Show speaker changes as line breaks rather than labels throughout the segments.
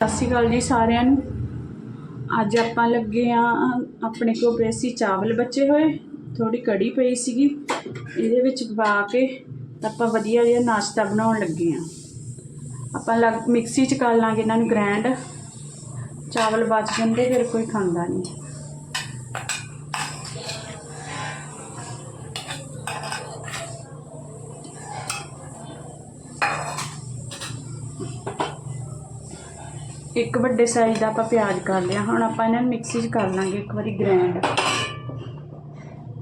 ਸਤਿ ਸ਼੍ਰੀ ਅਕਾਲ ਜੀ ਸਾਰਿਆਂ ਨੂੰ। ਅੱਜ ਆਪਾਂ ਲੱਗੇ ਆ ਆਪਣੇ ਕੋਲ ਪਏ ਸੀ ਚਾਵਲ ਬਚੇ ਹੋਏ। ਥੋੜੀ ਕੜੀ ਪਈ ਸੀਗੀ। ਇਹਦੇ ਵਿੱਚ ਪਾ ਕੇ ਆਪਾਂ ਵਧੀਆ ਜਿਹਾ ਨਾਸ਼ਤਾ ਬਣਾਉਣ ਲੱਗੇ ਆ। ਆਪਾਂ ਲੱਗ ਮਿਕਸੀ 'ਚ ਕਰ ਲਾਂਗੇ ਇਹਨਾਂ ਨੂੰ ਗ੍ਰੈਂਡ। ਚਾਵਲ ਬਚ ਜਾਂਦੇ, ਫਿਰ ਕੋਈ ਖਾਂਦਾ ਨਹੀਂ। ਇੱਕ ਵੱਡੇ ਸਾਈਜ਼ ਦਾ ਆਪਾਂ ਪਿਆਜ਼ ਕਰ ਲਿਆ। ਹੁਣ ਆਪਾਂ ਇਹਨਾਂ ਨੂੰ ਮਿਕਸੀ 'ਚ ਕਰ ਲਾਂਗੇ ਇੱਕ ਵਾਰੀ ਗ੍ਰੈਂਡ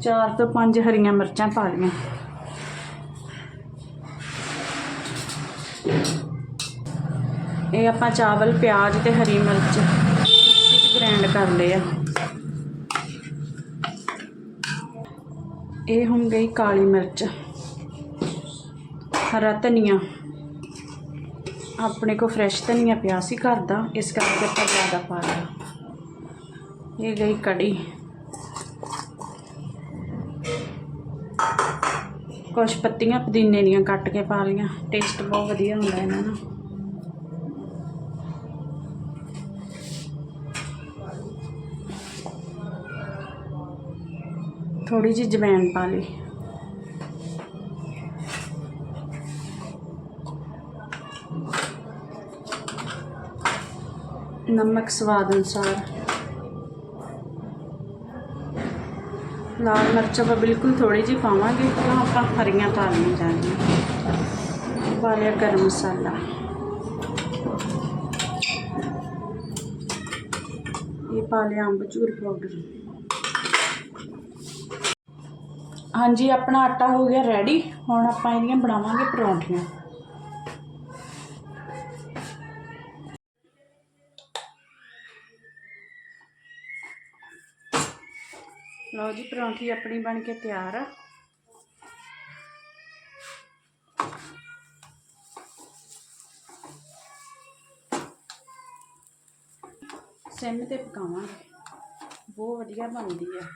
ਚਾਰ ਤੋਂ ਪੰਜ ਹਰੀਆਂ ਮਿਰਚਾਂ ਪਾ ਲਈਆਂ। ਇਹ ਆਪਾਂ ਚਾਵਲ, ਪਿਆਜ਼ ਤੇ ਹਰੀ ਮਿਰਚ ਮਿਕਸੀ 'ਚ ਗ੍ਰੈਂਡ ਕਰ ਲਏ ਆ। ਇਹ ਹੁਣ ਗਈ ਕਾਲੀ ਮਿਰਚ। ਹਰਾ ਧਨੀਆ। ਆਪਣੇ ਕੋ ਫਰੈਸ਼ ਧਨੀਆ ਪਿਆ ਸੀ ਘਰ ਦਾ, ਇਸ ਕਰਕੇ ਆਪਾਂ ਜ਼ਿਆਦਾ ਪਾ ਲਿਆ। ਇਹ ਗਈ ਕੜੀ। ਕੁਛ ਪੱਤੀਆਂ ਪੁਦੀਨੇ ਦੀਆਂ ਕੱਟ ਕੇ ਪਾ ਲਈਆਂ। ਟੇਸਟ ਬਹੁਤ ਵਧੀਆ ਹੁੰਦਾ ਇਹਨਾਂ ਦਾ। ਥੋੜੀ ਜਿਹੀ ਜਵੈਣ ਪਾ ਲਈ। ਨਮਕ ਸਵਾਦ ਅਨੁਸਾਰ। ਲਾਲ ਮਿਰਚ ਆਪਾਂ ਬਿਲਕੁਲ ਥੋੜੀ ਜਿਹੀ ਪਾਵਾਂਗੇ ਕਿਉਂ ਆਪਾਂ ਹਰੀਆਂ ਪਾ ਲਈਆਂ ਜਾਣੀਆਂ ਪਾ ਲਿਆ ਗਰਮ ਮਸਾਲਾ। ਇਹ ਪਾ ਲਿਆ ਅੰਬਚੂਰ ਪਾਊਡਰ ਹਾਂਜੀ, ਆਪਣਾ ਆਟਾ ਹੋ ਗਿਆ ਰੈਡੀ ਹੁਣ ਆਪਾਂ ਇਹਦੀਆਂ ਬਣਾਵਾਂਗੇ ਪਰੌਂਠੀਆਂ। ਲਓ ਜੀ, ਪਰੌਂਠੀ ਆਪਣੀ ਬਣ ਕੇ ਤਿਆਰ ਆ। ਸਿਮ ਤੇ ਪਕਾਵਾਂਗੇ। ਬਹੁਤ ਵਧੀਆ ਬਣਦੀ ਆ।